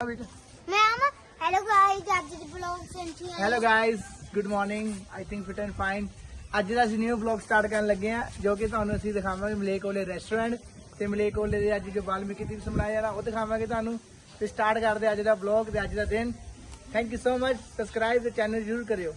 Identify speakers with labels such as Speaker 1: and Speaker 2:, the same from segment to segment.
Speaker 1: Hello guys ਅੱਜ ਦੀ vlog Sainchi
Speaker 2: hello guys good morning I think fit and fine ਅੱਜ ਦਾ ਅਸੀਂ ਨਿਊ ਵਲੌਗ ਸਟਾਰਟ ਕਰਨ ਲੱਗੇ ਆ ਜੋ ਕਿ ਤੁਹਾਨੂੰ ਅਸੀਂ ਦਿਖਾਵਾਂਗੇ ਮਲੇਕੋਲੇ ਰੈਸਟੋਰੈਂਟ ਤੇ ਮਲੇਕੋਲੇ ਦੇ ਅੱਜ ਜੋ ਬਾਲਮੀਕੀ ਦਿਵਸ ਮਨਾਇਆ ਜਾ ਰਿਹਾ ਉਹ ਦਿਖਾਵਾਂਗੇ ਤੁਹਾਨੂੰ। ਤੇ ਸਟਾਰਟ ਕਰਦੇ ਹਾਂ ਅੱਜ ਦਾ ਵਲੌਗ ਤੇ ਅੱਜ ਦਾ ਦਿਨ। Thank you so much subscribe ਤੇ ਚੈਨਲ ਜ਼ਰੂਰ ਕਰਿਓ।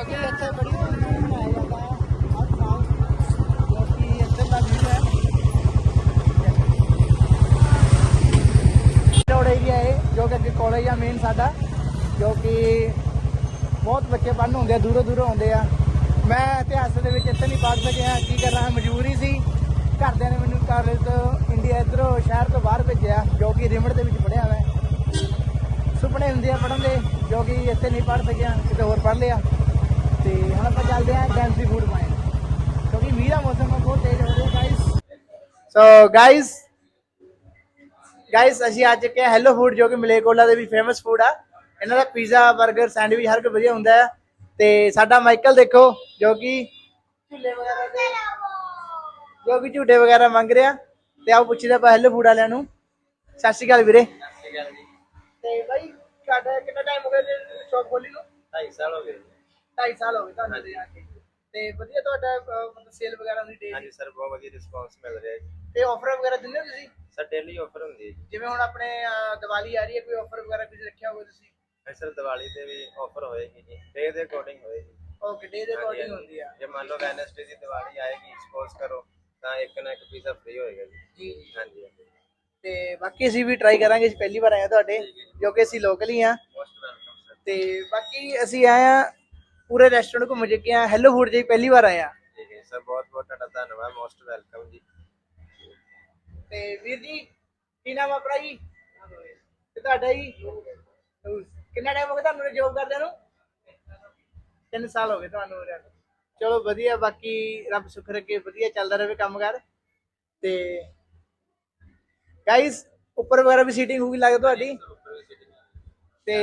Speaker 2: ਜੋ ਇੱਥੇ ਬੜੀ ਧੂਮਧਾਮ ਮਨਾਇਆ ਜਾਂਦਾ ਹੈ, ਹਰ ਸਾਲ ਜੋ ਕਿ ਇੱਥੇ ਦਾ ਵੀ ਹੈ। ਰੋਡ ਏਰੀਆ ਹੈ ਜੋ ਕਿ ਅੱਗੇ ਕਾਲਜ ਆ ਮੇਨ ਸਾਡਾ, ਜੋ ਕਿ ਬਹੁਤ ਬੱਚੇ ਪੜ੍ਹਨ ਹੁੰਦੇ ਆ, ਦੂਰੋਂ ਦੂਰੋਂ ਆਉਂਦੇ ਆ। ਮੈਂ ਇਤਿਹਾਸ ਦੇ ਵਿੱਚ ਇੱਥੇ ਨਹੀਂ ਪੜ੍ਹ ਸਕਿਆ, ਕੀ ਕਰਨਾ ਮਜਬੂਰੀ ਸੀ। ਘਰਦਿਆਂ ਨੇ ਮੈਨੂੰ ਕਾਲਜ ਤੋਂ ਇੰਡੀਆ ਇਧਰੋਂ ਸ਼ਹਿਰ ਤੋਂ ਬਾਹਰ ਭੇਜਿਆ, ਜੋ ਕਿ ਰਿਮੜ ਦੇ ਵਿੱਚ ਪੜ੍ਹਿਆ ਮੈਂ। ਸੁਪਨੇ ਹੁੰਦੇ ਆ ਪੜ੍ਹਨ ਦੇ, ਜੋ ਕਿ ਇੱਥੇ ਨਹੀਂ ਪੜ੍ਹ ਸਕਿਆ, ਕਿਤੇ ਹੋਰ ਪੜ੍ਹ ਲਿਆ। ਤੇ ਹੁਣ ਆਪਾਂ ਚੱਲਦੇ ਹਾਂ ਡੈਂਸੀ ਫੂਡ ਪਾਇਨ ਕਿਉਂਕਿ ਮੀਂਹ ਦਾ ਮੌਸਮ ਆ, ਬਹੁਤ ਤੇਜ਼ ਹੋ ਰਿਹਾ ਗਾਇਸ ਸੋ ਗਾਇਸ ਗਾਇਸ ਅਸੀਂ ਅੱਜ ਕੇ ਹੈਲੋ ਫੂਡ ਜੋ ਕਿ ਮਲੇਕੋਲਾ ਦੇ ਵੀ ਫੇਮਸ ਫੂਡ ਆ। ਇਹਨਾਂ ਦਾ ਪੀਜ਼ਾ 버ਗਰ ਸੈਂਡਵਿਚ ਹਰ ਕੋਈ ਵਧੀਆ ਹੁੰਦਾ ਹੈ। ਤੇ ਸਾਡਾ ਮਾਈਕਲ ਦੇਖੋ ਜੋ ਕਿ ਝੂਲੇ ਵਗੈਰਾ ਤੇ ਜੋ ਕਿ ਝੂਟੇ ਵਗੈਰਾ ਮੰਗ ਰਿਹਾ। ਤੇ ਆਓ ਪੁੱਛੀਦਾ ਆਪਾਂ ਹੈਲੋ ਫੂਡ ਵਾਲਿਆਂ ਨੂੰ। ਸਤਿ ਸ਼੍ਰੀ ਅਕਾਲ ਵੀਰੇ। ਤੇ ਬਾਈ ਤੁਹਾਡਾ ਕਿੰਨਾ ਟਾਈਮ ਹੋ ਗਿਆ ਸ਼ੌਪ ਖੋਲੀ ਨੂੰ?
Speaker 3: 2.5 ਸਾਲ ਹੋ ਗਏ
Speaker 2: 2.5 ਸਾਲ ਹੋ ਗਏ ਤੁਹਾਨੂੰ ਦੇ ਆ ਕੇ। ਤੇ ਵਧੀਆ ਤੁਹਾਡਾ ਅਹ, ਮਤਲਬ ਸੇਲ ਵਗੈਰਾ ਦੀ ਡੇ
Speaker 3: ਹਾਂਜੀ ਸਰ ਬਹੁਤ ਵਧੀਆ ਰਿਸਪੌਂਸ ਮਿਲ ਰਿਹਾ ਹੈ ਜੀ।
Speaker 2: ਤੇ ਆਫਰ ਵਗੈਰਾ ਦਿੰਦੇ ਹੋ ਤੁਸੀਂ?
Speaker 3: ਸਰ ਡੇਲੀ ਆਫਰ ਹੁੰਦੀ ਹੈ ਜੀ।
Speaker 2: ਜਿਵੇਂ ਹੁਣ ਆਪਣੇ ਅਹ, ਦੀਵਾਲੀ ਆ ਰਹੀ ਹੈ ਕੋਈ ਆਫਰ ਵਗੈਰਾ ਕੁਝ ਰੱਖਿਆ ਹੋਵੇ ਤੁਸੀਂ?
Speaker 3: ਹਾਂਜੀ ਸਰ ਦੀਵਾਲੀ ਤੇ ਵੀ ਆਫਰ ਹੋਏਗੀ ਜੀ। ਡੇ ਦੇ ਅਕੋਰਡਿੰਗ ਹੋਏਗੀ।
Speaker 2: ਓਕੇ ਡੇ ਦੇ
Speaker 3: ਹਾਂਜੀ,
Speaker 2: ਅਕੋਰਡਿੰਗ
Speaker 3: ਹਾਂਜੀ।
Speaker 2: ਹੁੰਦੀ ਆ।
Speaker 3: ਜੇ ਮੰਨ ਲਓ ਵੈਨਸਡੇ ਦੀ ਦੀਵਾਲੀ ਆਏਗੀ ਸਪੋਜ਼ ਕਰੋ ਤਾਂ ਇੱਕ ਨਾ ਇੱਕ ਪੀਜ਼ਾ ਫ੍ਰੀ ਹੋਏਗਾ ਜੀ।
Speaker 2: ਜੀ ਜੀ।
Speaker 3: ਹਾਂਜੀ ਹਾਂਜੀ।
Speaker 2: ਤੇ ਬਾਕੀ ਅਸੀਂ ਵੀ ਟਰਾਈ ਕਰਾਂਗੇ ਅਸੀਂ ਪਹਿਲੀ ਵਾਰ ਆਏ ਹਾਂ ਤੁਹਾਡੇ ਜੋ। ਕਿ ਅਸੀਂ ਲੋਕਲ ਹੀ ਆ
Speaker 3: ਮੋਸਟ ਵੈਲਕਮ ਸਰ
Speaker 2: ਤੇ ਬਾਕੀ ਅਸੀਂ ਆਏ ਆ ਪੂਰੇ ਰੈਸਟੋਰੈਂਟ ਘੁੰਮ ਚੁੱਕੇ ਆ ਹੈਲੋ ਫੂਡ ਜੀ ਪਹਿਲੀ ਵਾਰ ਆ
Speaker 3: ਹੈ। ਸਰ ਬਹੁਤ ਬਹੁਤ ਤੁਹਾਡਾ ਧੰਨਵਾਦ ਮੋਸਟ ਵੈਲਕਮ ਜੀ।
Speaker 2: ਤੇ ਵੀਰ ਜੀ ਕੀ ਨਾਮ ਆ ਭਰਾ ਜੀ? ਤੇ ਤੁਹਾਡਾ ਜੀ? ਕਿੰਨਾ ਟਾਈਮ ਹੋ ਗਿਆ ਤੁਹਾਨੂੰ ਜੋਬ ਕਰਦਿਆਂ ਨੂੰ? ਤਿੰਨ ਸਾਲ ਹੋ ਗਏ ਤੁਹਾਨੂੰ। ਚਲੋ ਵਧੀਆ ਬਾਕੀ ਰੱਬ ਸੁੱਖ ਰੱਖੇ ਵਧੀਆ ਚੱਲਦਾ ਰਹੇ ਕੰਮਕਾਰ। ਤੇ ਗਾਇਸ ਉੱਪਰ ਵਗੈਰਾ ਵੀ ਸੀਟਿੰਗ ਹੋਊਗੀ ਲੱਗਦਾ ਤੁਹਾਡੀ? ਤੇ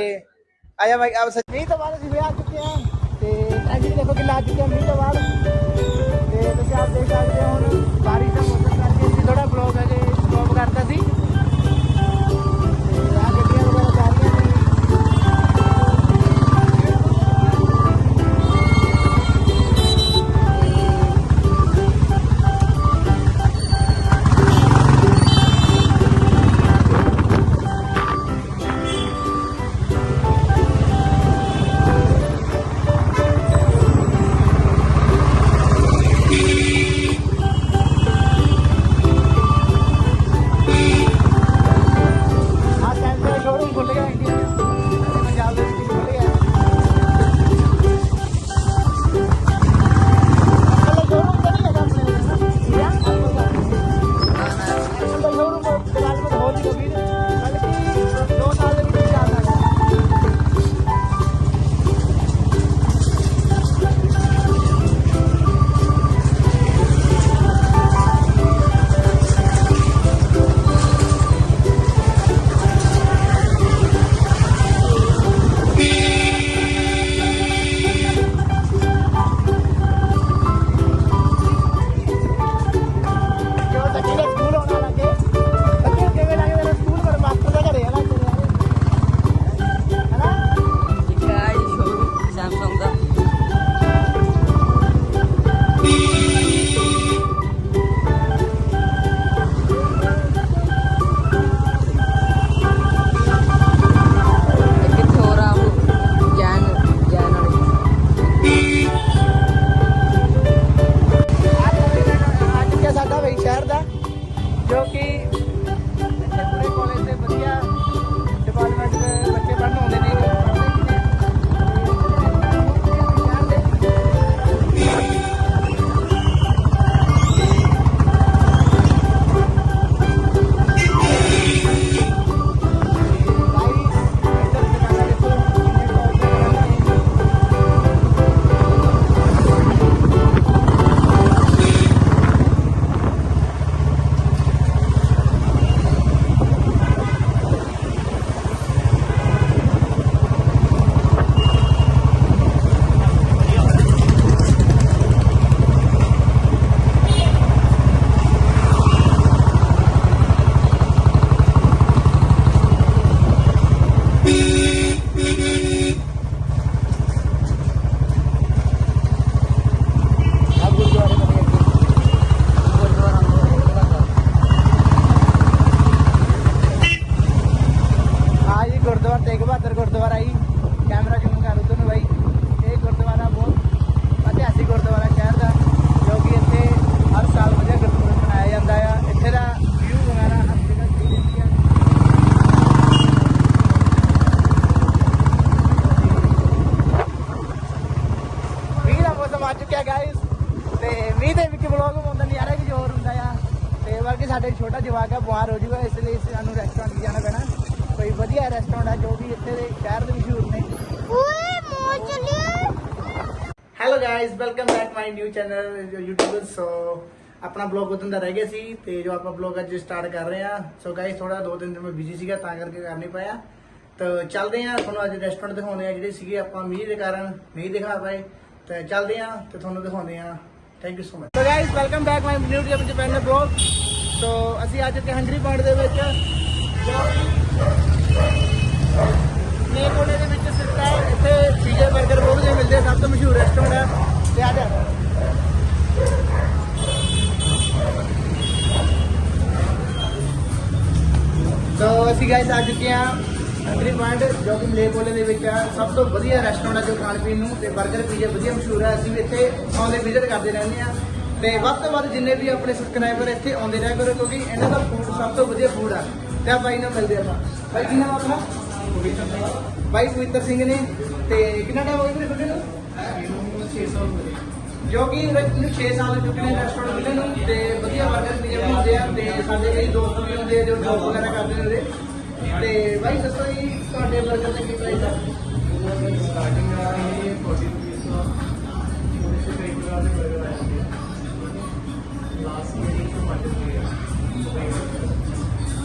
Speaker 2: ਆਇਆ ਮੈਂ ਆਪ ਸੱਚ ਤੋਂ ਬਾਅਦ ਅਸੀਂ ਵੀ ਆ ਚੁੱਕੇ ਹਾਂ। ਤੇ ਟੈਂਕੀ ਦੇਖੋ ਕਿ ਲੱਗ ਚੁੱਕਿਆ ਮੀਂਹ ਤੋਂ ਬਾਅਦ ਤੇ ਤੁਸੀਂ ਆਪ ਦੇਖ ਸਕਦੇ ਹੋ ਹੁਣ ਬਾਰਿਸ਼ ਦਾ ਮੌਸਮ ਕਰਕੇ ਥੋੜਾ ਬਲੌਗ ਅਜੇ ਸਟਾਪ Cordobar ahí. ਆ ਜੋ ਵੀ ਇੱਥੇ ਦੇ ਸ਼ਹਿਰ ਦੇ ਮਸ਼ਹੂਰ ਨੇ।
Speaker 1: ਓਏ ਮੋਰ ਚੱਲਿਆ।
Speaker 2: Hello guys welcome back my new channel YouTube. So ਆਪਣਾ ਬਲੌਗ ਉਦੋਂ ਦਾ ਰਹਿ ਗਿਆ ਸੀ ਤੇ ਜੋ ਆਪਾਂ ਬਲੌਗ ਅੱਜ ਸਟਾਰਟ ਕਰ ਰਹੇ ਆ ਸੋ ਗਾਇਸ ਥੋੜਾ ਦੋ ਦਿਨ ਤੋਂ ਮੈਂ ਬਿਜ਼ੀ ਸੀਗਾ ਤਾਂ ਕਰਕੇ ਕਰ ਨਹੀਂ ਪਾਇਆ। ਤਾਂ ਚੱਲਦੇ ਆ ਤੁਹਾਨੂੰ ਅੱਜ ਰੈਸਟੋਰੈਂਟ ਦਿਖਾਉਂਦੇ ਆ ਜਿਹੜੇ ਸੀਗੇ ਆਪਾਂ ਮੀਂਹ ਦੇ ਕਾਰਨ ਨਹੀਂ ਦਿਖਾ ਪਾਏ। ਤੇ ਚੱਲਦੇ ਆ ਤੇ ਤੁਹਾਨੂੰ ਦਿਖਾਉਂਦੇ ਆ thank you so much so guys welcome back my new channel vlog so ਅਸੀਂ ਅੱਜ ਕੇ ਹੰਗਰੀ ਪੁਆਇੰਟ ਦੇ ਵਿੱਚ ਜੋ ਕੋਨੇ ਦੇ ਵਿੱਚ ਸਿੱਟਾ ਇੱਥੇ ਪੀਜ਼ਾ 버ਗਰ ਬਹੁਤ ਜਿਹੇ ਮਿਲਦੇ ਆ, ਸਭ ਤੋਂ ਮਸ਼ਹੂਰ ਰੈਸਟੋਰੈਂਟ ਹੈ, ਤੇ ਆ ਜਾ। ਸੋ ਅਸੀਂ ਗਾਇਸ ਆ ਚੁੱਕੇ ਹਾਂ ਹੰਗਰੀ ਪੁਆਇੰਟ ਜੋ ਕਿ ਮਲੇਕੋਲੇ ਦੇ ਵਿੱਚ ਆ, ਸਭ ਤੋਂ ਵਧੀਆ ਰੈਸਟੋਰੈਂਟ ਹੈ ਜੋ ਖਾਣ ਪੀਣ ਨੂੰ, ਤੇ 버ਗਰ ਪੀਜ਼ਾ ਵਧੀਆ ਮਸ਼ਹੂਰ ਹੈ ਅਸੀਂ ਵੀ ਇੱਥੇ ਆਉਂਦੇ ਵਿਜ਼ਿਟ ਕਰਦੇ ਰਹਿੰਦੇ ਆ ਤੇ ਵੱਧ ਤੋਂ ਵੱਧ ਜਿੰਨੇ ਵੀ ਆਪਣੇ ਸਬਸਕ੍ਰਾਈਬਰ ਇੱਥੇ ਆਉਂਦੇ ਰਹਿ ਕਰੋ, ਕਿਉਂਕਿ ਇਹਨਾਂ ਦਾ ਫੂਡ ਸਭ ਤੋਂ ਵਧੀਆ ਫੂਡ ਆ, ਤੇ ਆ ਬਾਈ ਨਾਲ ਮਿਲਦੇ ਆਪਾਂ। ਬਾਈ, ਕੀ ਨਾਮ ਆਪਣਾ? ਬਾਈ ਗੁਰਿੰਦਰ ਸਿੰਘ ਨੇ ਤੇ ਕਿੰਨਾ ਟਾਈਮ ਹੋ ਗਿਆ ਵੀਰੇ ਨੂੰ? 6 ਜੋ ਕਿ ਇਹਨੂੰ 6 ਸਾਲ ਚੁੱਕੇ ਨੇ ਰੈਸਟੋਰੈਂਟ ਖੁੱਲੇ ਨੂੰ ਤੇ ਵਧੀਆ ਬਰਗਰ ਵੀ ਬਣਾਉਂਦੇ ਆ ਤੇ ਸਾਡੇ ਕਈ ਦੋਸਤ ਵੀ ਹੁੰਦੇ ਜੋ ਜੋਬ ਵਗੈਰਾ ਕਰਦੇ ਨੇ ਤੇ ਬਾਈ ਦੱਸੋ ਜੀ ਤੁਹਾਡੇ ਬਰਗਰ ਦਾ। ਕੀ ਪ੍ਰਾਈਸ ਆ।
Speaker 3: ਸਟਾਰਟਿੰਗ ਆ ਇਹ 40 ਰੁਪਏ ਦਾ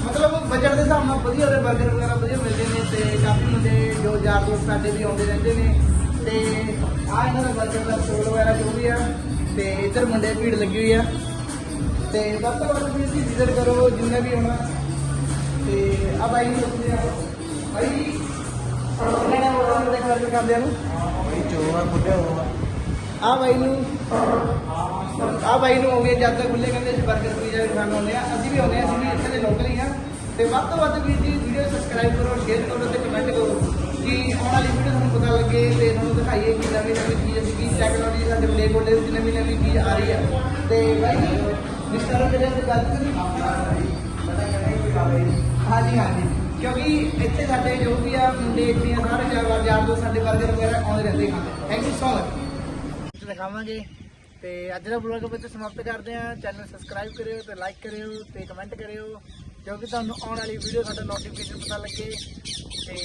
Speaker 2: ਮਤਲਬ ਬਜਟ ਦੇ ਹਿਸਾਬ ਨਾਲ ਵਧੀਆ ਦੇ ਬਰਗਰ ਵਗੈਰਾ ਤੇ ਕਾਫੀ ਬੰਦੇ ਜੋ ਯਾਰ ਦੋਸਤ ਸਾਡੇ ਵੀ ਆਉਂਦੇ ਰਹਿੰਦੇ ਨੇ ਤੇ ਆਹ ਇਹਨਾਂ ਦਾ ਬਰਗਰ ਦਾ ਸਟੋਲ ਵਗੈਰਾ ਜੋ ਵੀ ਆ, ਤੇ ਇੱਧਰ ਮੁੰਡੇ ਭੀੜ ਲੱਗੀ ਹੋਈ ਆ। ਤੇ ਵੱਧ ਤੋਂ ਵੱਧ ਵੀ ਅਸੀਂ ਵਿਜ਼ਿਟ ਕਰੋ, ਜਿੰਨੇ ਵੀ ਆਉਣਾ। ਤੇ ਆ ਬਾਈ ਨੂੰ ਪੁੱਛਦੇ ਆ। ਬਾਈ ਉਹਨਾਂ ਨੇ ਉਹਨਾਂ ਦੇ ਘਰ ਕਰਦੇ ਆ ਨੂੰ
Speaker 3: ਬਾਈ ਚੋਆ ਖੁੱਲਿਆ ਹੋਆ
Speaker 2: ਆ ਬਾਈ ਨੂੰ ਆ ਬਾਈ ਨੂੰ ਹੋ ਗਏ ਜਦ ਤੱਕ ਖੁੱਲੇ ਕਹਿੰਦੇ ਅਸੀਂ ਬਰਗਰ ਪੀਜ਼ਾ ਖਾਣ ਆਉਂਦੇ ਆ। ਅਸੀਂ ਵੀ ਆਉਂਦੇ ਆ, ਅਸੀਂ ਵੀ ਇੱਥੇ ਦੇ ਲੋਕਲ ਹੀ ਆ। ਤੇ ਵੱਧ ਤੋਂ ਵੱਧ ਵੀ ਜੀ ਵੀਡੀਓ ਸਬਸਕ੍ਰਾਈਬ ਕਰੋ ਸ਼ੇਅਰ ਕਰੋ ਤੇ ਕਮੈਂਟ ਕਰੋ ਕਿ ਆਉਣ ਵਾਲੀ ਵੀਡੀਓ ਤੁਹਾਨੂੰ ਪਤਾ ਲੱਗੇ ਤੇ ਤੁਹਾਨੂੰ ਦਿਖਾਈਏ ਕਿ ਨਵੀਂ ਨਵੀਂ ਚੀਜ਼ ਅਸੀਂ ਕੀ ਟੈਕਨੋਲੋਜੀ ਸਾਡੇ ਪਲੇ ਕੋਲੇ ਵਿੱਚ ਨਵੀਂ ਨਵੀਂ ਚੀਜ਼ ਆ ਰਹੀ ਆ। ਤੇ ਬਾਈ ਮਿਸਟਰ ਮੇਰੇ ਨਾਲ ਗੱਲ ਕਰੀ ਹਾਂਜੀ ਹਾਂਜੀ। ਕਿਉਂਕਿ ਇੱਥੇ ਸਾਡੇ ਜੋ ਵੀ ਆ ਮੁੰਡੇ ਇੱਥੇ ਸਾਰੇ ਯਾਰ ਯਾਰ ਦੋ ਸਾਡੇ ਵਰਗਰ ਵਗੈਰਾ ਆਉਂਦੇ ਰਹਿੰਦੇ ਹਨ ਥੈਂਕ ਯੂ ਸੋ ਮਚ ਦਿਖਾਵਾਂਗੇ। ਤੇ ਅੱਜ ਦਾ ਬਲੌਗ ਵਿੱਚ ਸਮਾਪਤ ਕਰਦੇ ਹਾਂ। ਚੈਨਲ ਸਬਸਕ੍ਰਾਈਬ ਕਰਿਓ ਤੇ ਲਾਈਕ ਕਰਿਓ ਤੇ ਕਮੈਂਟ ਕਰਿਓ। ਕਿਉਂਕਿ ਤੁਹਾਨੂੰ ਆਉਣ ਵਾਲੀ ਵੀਡੀਓ ਸਾਡਾ ਨੋਟੀਫਿਕੇਸ਼ਨ ਪਤਾ ਲੱਗੇ। ਤੇ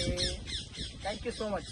Speaker 2: ਥੈਂਕ ਯੂ ਸੋ ਮਚ